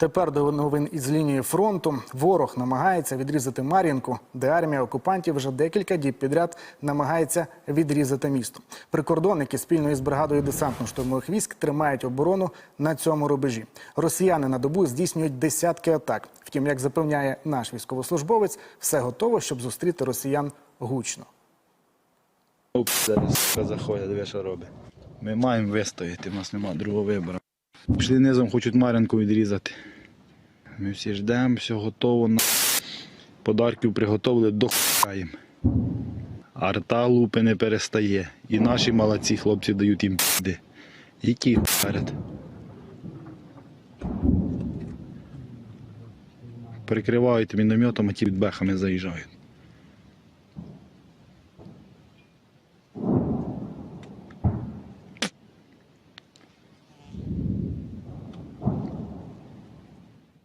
Тепер до новин із лінії фронту. Ворог намагається відрізати Мар'їнку, де армія окупантів вже декілька діб підряд намагається відрізати місто. Прикордонники спільно із бригадою десантно-штурмових військ тримають оборону на цьому рубежі. Росіяни на добу здійснюють десятки атак. Втім, як запевняє наш військовослужбовець, все готово, щоб зустріти росіян гучно. Зараз заходять, що робить. Ми маємо вистояти, у нас немає другого вибору. Пішли низом, хочуть Мар'янку відрізати. Ми всі ждемо, все готово. На... Подарків приготовили, дохаємо. Арта лупи не перестає. І наші молодці хлопці дають їм піди. І ті вперед. Перекривають мінометом, а ті бехами заїжджають.